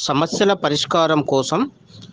సమస్యల పరిష్కారం కోసం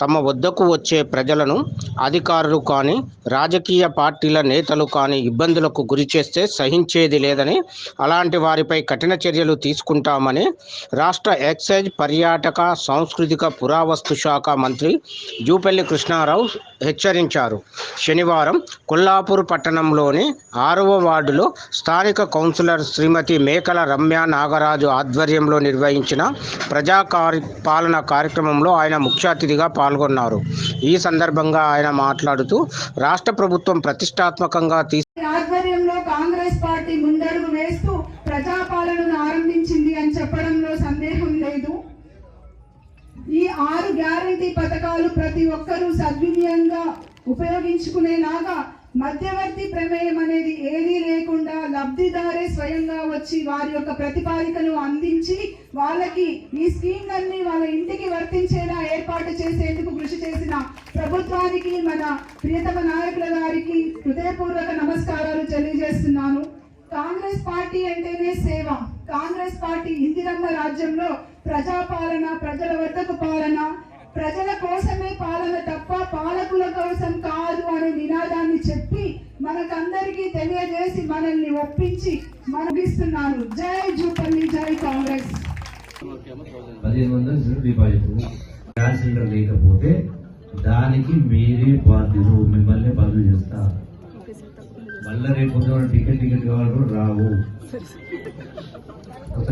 తమ వద్దకు వచ్చే ప్రజలను అధికారులు కానీ రాజకీయ పార్టీల నేతలు కానీ ఇబ్బందులకు గురి చేస్తే సహించేది లేదని అలాంటి వారిపై కఠిన చర్యలు తీసుకుంటామని రాష్ట్ర ఎక్సైజ్ పర్యాటక సాంస్కృతిక పురావస్తు శాఖ మంత్రి జూపల్లి కృష్ణారావు హెచ్చరించారు. శనివారం కొల్లాపూర్ పట్టణంలోని ఆరవ వార్డులో స్థానిక కౌన్సిలర్ శ్రీమతి మేకల రమ్య నాగరాజు ఆధ్వర్యంలో నిర్వహించిన ప్రజా కారి పాలన కార్యక్రమంలో ఆయన ముఖ్య అతిథిగా పాల్గొన్నారు. ఈ సందర్భంగా ఆయన మాట్లాడుతూ రాష్ట్ర ప్రభుత్వం ప్రతిష్టాత్మకంగా ఆధ్వర్యంలో కాంగ్రెస్ పార్టీ ముందడుగు వేస్తూ ప్రజాపాలనను ఆరంభించింది అని చెప్పడంలో సందేహం లేదు. ఈ ఆరు గ్యారంటీ పథకాలు ప్రతి ఒక్కరూ సద్వినియంగా ఉపయోగించుకునేలాగా మధ్యవర్తి ప్రమేయం అనేది ఏదీ లేకుండా లబ్ధిదారే స్వయంగా వచ్చి వారి యొక్క ప్రతిపాదికను అందించి వాళ్ళకి ఈ స్కీమ్లన్నీ వాళ్ళ ఇంటికి వర్తించేలా ఏర్పాటు చేసేందుకు కృషి చేసిన ప్రభుత్వానికి మన ప్రియతమ నాయకుల గారికి హృదయపూర్వక నమస్కారాలు తెలియజేస్తున్నాను. కాంగ్రెస్ పార్టీ అంటేనే సేవ. కాంగ్రెస్ పార్టీ ఇందిరమ్మ రాజ్యంలో ప్రజాపాలన ప్రజల వద్దకు పాలన ప్రజల కోసమే పాలన తప్ప పాలకుల కోసం కాదు అనే నినాదాన్ని చెప్పి మనకందరికీ తెలియజేసి మనల్ని ఒప్పించి మనగిస్తున్నారు జై జూపల్లి జై కాంగ్రెస్. పదిహేను వందలు లేకపోతే దానికి మీరే బాధ్యులు మిమ్మల్ని బదులు చేస్తా. మళ్ళీ రేపు టికెట్ టికెట్ కావాలి కూడా రావు. కొత్త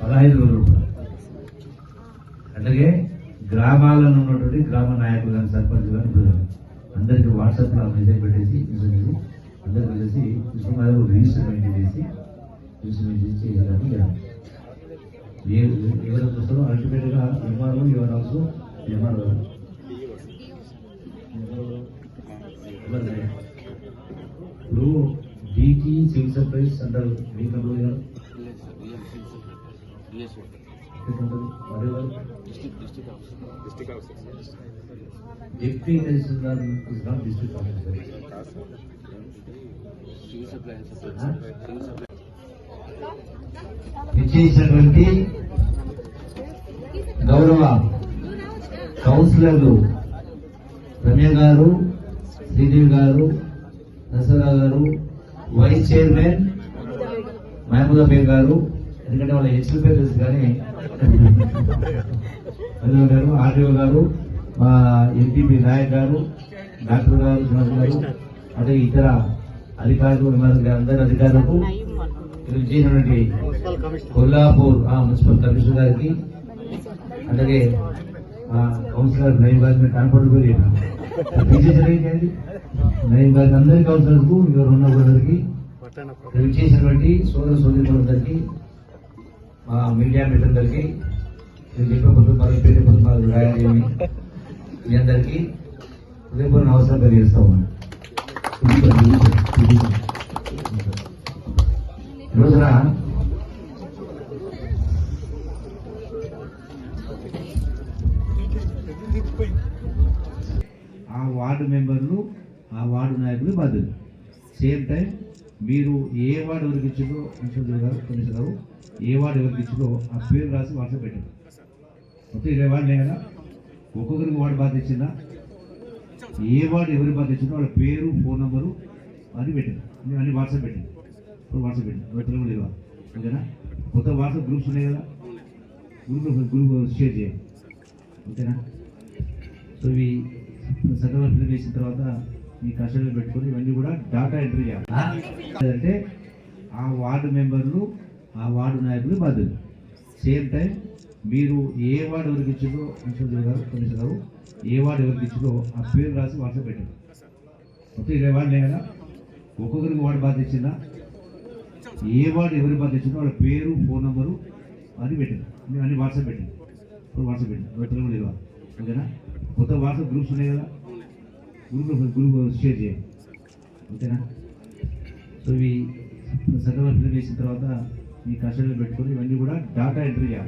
పదహైదు రోజులు కూడా. అలాగే గ్రామాలలో ఉన్నటువంటి గ్రామ నాయకులు కానీ సర్పంచ్ కానీ అందరికీ వాట్సాప్లో మెసేజ్ పెట్టేసి మెసేజ్ అందరూ కలిసి కృష్ణ రిజిస్టర్ మెయింటైన్ చేసి రిజిస్టర్ మెయింటైన్ చేయాలని ఎవరు వస్తారో అల్టిమేట్గా ఎంఆర్ఓ ఎవరు ఆల్సో ఎంఆర్ఓ. ఇప్పుడు డీటీ సివిల్ సప్లైస్ అంటారు మీ కంట్రోల్ గారు? Deputy tahsildar is not district officer ఇచ్చేసినటువంటి గౌరవ కౌన్సిలర్లు రమ్య గారు శ్రీదేవి గారు దసరా గారు వైస్ చైర్మన్ మహమూదా బేగ్ గారు. ఎందుకంటే వాళ్ళ హెచ్ఎల్ పేరు తెలుసు కానీ. గారు ఆర్డీఓ గారు మా ఎంపీపీ నాయక్ గారు డాక్టర్ గారు గారు అదే ఇతర అధికారులు అందరి అధికారులకు చేసినటువంటి కొల్లాపూర్ ఆ, మున్సిపల్ కమిషనర్ గారికి అలాగే కౌన్సిలర్ నయీం గారికి కనపడుతుంది నయీం గారికి అందరి కౌన్సిలర్కు ఇవరు ఉన్న వాళ్ళకి చేసినటువంటి సోదర సోదరులందరికీ మా మీడియా మిత్రులందరికీ నేను చెప్పే కుటుంబాలు పదవి పేరు పొద్దు పదవి మీ అందరికీ హృదయపూర్ణ అవసరం తెలియజేస్తా ఉన్నాను. రోజున వార్డు మెంబర్లు ఆ వార్డు నాయకులు బాధ్యులు. సేమ్ టైం మీరు ఏ వార్డు ఎవరికి ఇచ్చిందో కమిషనర్ గారు ఏ వార్డు ఎవరికి ఇచ్చిందో ఆ పేరు రాసి వాట్సాప్ పెట్టారు మొత్తం ఇరవై వార్డులే కదా ఒక్కొక్కరికి వార్డు బాధ ఇచ్చిందా? ఏ వార్డు ఎవరి బాధ్యత ఇచ్చిందో వాళ్ళ పేరు ఫోన్ నెంబరు అని పెట్టారు మీరు అన్ని వాట్సాప్ పెట్టాను ఇప్పుడు వాట్సాప్ పెట్టండి. ఎవరి లేవా? ఓకేనా? కొత్త వాట్సాప్ గ్రూప్స్ ఉన్నాయి కదా? గ్రూప్ గ్రూప్ షేర్ చేయండి. ఓకేనా? సో ఇవి సగం ఎంట్రీ చేసిన తర్వాత మీ కస్టడీలో పెట్టుకొని ఇవన్నీ కూడా డాటా ఎంట్రీ చేయాలి. అంటే ఆ వార్డు మెంబర్లు ఆ వార్డు నాయకులు బాధ్యులు. సేమ్ టైం మీరు ఏ వార్డు ఎవరికి ఇచ్చిందో కమిషనర్ గారు కమిషనర్ ఏ వార్డు ఎవరికి ఇచ్చిందో ఆ పేరు రాసి వాట్సాప్ పెట్టారు మొత్తం ఇరవై వార్డులే కదా ఒక్కొక్కరికి వార్డు బాధ ఇచ్చిందా? ఏ వార్డు ఎవరి బాధ్యత ఇచ్చిందో వాళ్ళ పేరు ఫోన్ నెంబరు అది పెట్టారు అన్నీ అన్ని వాట్సాప్ పెట్టండి. ఇప్పుడు వాట్సాప్ పెట్టండి. ఎవరి కూడా అంతేనా? ఓకేనా కొత్త వాట్సాప్ గ్రూప్స్ ఉన్నాయి కదా? గ్రూప్ గ్రూప్ షేర్ చేయండి ఓకేనా సో ఇవి సగం ఫిల్ చేసిన తర్వాత మీ కస్టడీలో పెట్టుకొని ఇవన్నీ కూడా డాటా ఎంట్రీ చేయాలి.